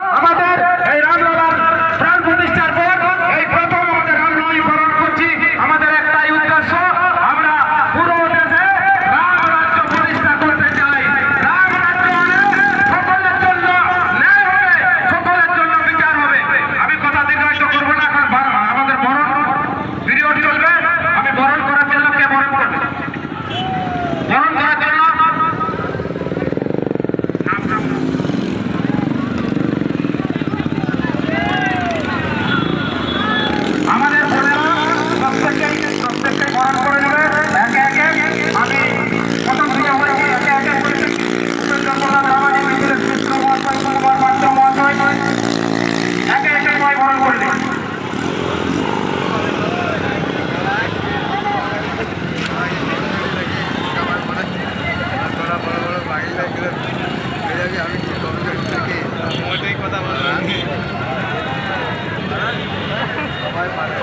আমাদের আমি কথা বললাম সবাই পারে।